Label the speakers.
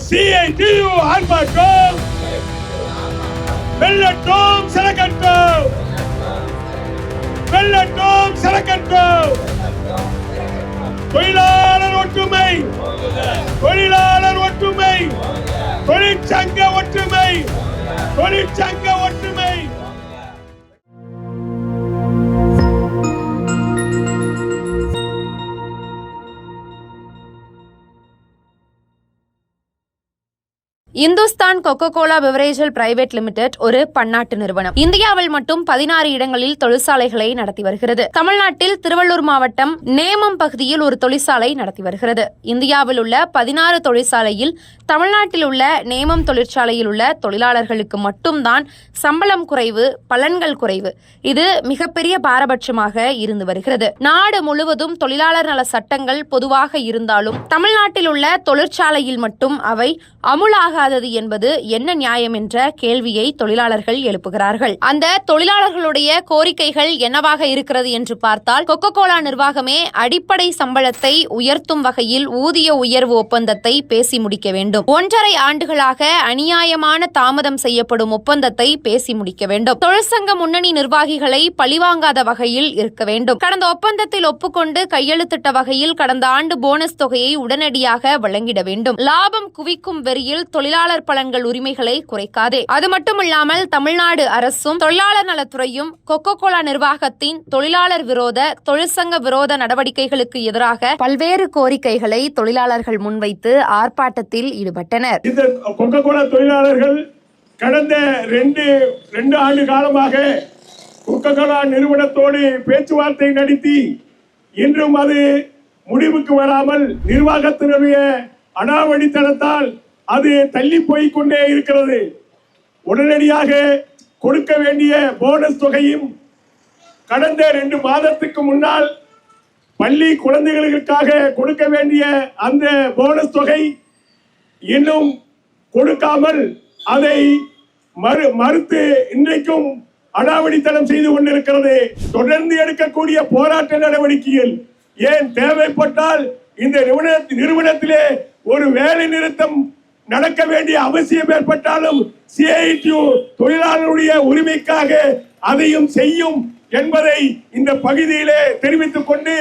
Speaker 1: CITU ஆர்ப்பாட்டம் வெள்ளட்டும் சிறக்கட்டும் வெள்ளட்டும் சிறக்கட்டும் தொழிலாளர் ஒற்றுமை தொழிலாளர் ஒற்றுமை தொழிற்சங்க ஒற்றுமை தொழிற்சங்க ஒற்றுமை
Speaker 2: Hindustan Coca Cola beverages private limited ஒரு பன்னாட்டு நிறுவனம். இந்தியாவில் மட்டும் பதினாறு இடங்களில் தொழிற்சாலைகளை நடத்தி வருகிறது. தமிழ்நாட்டில் திருவள்ளூர் மாவட்டம் நேமம் பகுதியில் ஒரு தொழிற்சாலை நடத்தி வருகிறது. இந்தியாவில் உள்ள பதினாறு தொழிற்சாலையில் தமிழ்நாட்டில் உள்ள நேமம் தொழிற்சாலையில் உள்ள தொழிலாளர்களுக்கு மட்டும்தான் சம்பளம் குறைவு பலன்கள் குறைவு. இது மிகப்பெரிய பாரபட்சமாக இருந்து வருகிறது. நாடு முழுவதும் தொழிலாளர் நல சட்டங்கள் பொதுவாக இருந்தாலும் தமிழ்நாட்டில் உள்ள தொழிற்சாலையில் மட்டும் அவை அமுலாக முடியாதது என்பது என்ன நியாயம் என்ற கேள்வியை தொழிலாளர்கள் எழுப்புகிறார்கள். அந்த தொழிலாளர்களுடைய கோரிக்கைகள் என்னவாக இருக்கிறது என்று பார்த்தால் கொக்கோ கோலா நிர்வாகமே அடிப்படை சம்பளத்தை உயர்த்தும் வகையில் ஊதிய உயர்வு ஒப்பந்தத்தை பேசி முடிக்க வேண்டும். ஒன்றரை ஆண்டுகளாக அநியாயமான தாமதம் செய்யப்படும் ஒப்பந்தத்தை பேசி முடிக்க வேண்டும். தொழிற்சங்க முன்னணி நிர்வாகிகளை பழிவாங்காத வகையில் இருக்க வேண்டும். கடந்த ஒப்பந்தத்தில் ஒப்புக்கொண்டு கையெழுத்திட்ட வகையில் கடந்த ஆண்டு போனஸ் தொகையை உடனடியாக வழங்கிட வேண்டும். லாபம் குவிக்கும் வெறியில் தொழிலாளர் பலன்கள் உரிமைகளை குறைக்காதே. அது மட்டுமில்லாமல் தமிழ்நாடு அரசும் தொழிலாளர் நலத்துறையும் கொக்கோ கோலா நிர்வாகத்தின் தொழிலாளர் விரோத தொழிற்சங்க விரோத நடவடிக்கைகளுக்கு எதிராக பல்வேறு கோரிக்கைகளை தொழிலாளர்கள் முன்வைத்து ஆர்ப்பாட்டத்தில் ஈடுபட்டனர்.
Speaker 1: இந்த கொக்கோ கோலா தொழிலாளர்கள் கடந்த ரெண்டு ரெண்டு ஆண்டு காலமாக கொக்கோ கோலா நிறுவனத்தோடு பேச்சுவார்த்தை நடத்தி இன்றும் அது முடிவுக்கு வராமல் நிர்வாகத்தினுடைய அனாவடித்தனத்தால் அது தள்ளி போய் கொண்டே இருக்கிறது. உடனடியாக கொடுக்க வேண்டிய போனஸ் தொகையும் கடந்த ரெண்டு மாதத்துக்கு முன்னால் பள்ளி குழந்தைகளுக்காக கொடுக்க வேண்டிய அந்த போனஸ் தொகை இன்னும் கொடுக்காமல் அதை மறு மறுத்து இன்றைக்கும் அடாவடித்தனம் செய்து கொண்டிருக்கிறது. தொடர்ந்து எடுக்கக்கூடிய போராட்ட நடவடிக்கையில் ஏன் தேவைப்பட்டால் இந்த நிறுவன நிறுவனத்திலே ஒரு வேலை நிறுத்தம் நடக்க வேண்டிய அவசியம் ஏற்பட்டாலும் சிஐடியு தொழிலாளருடைய உரிமைக்காக அதையும் செய்யும் என்பதை இந்த பகுதியிலே தெரிவித்துக் கொண்டு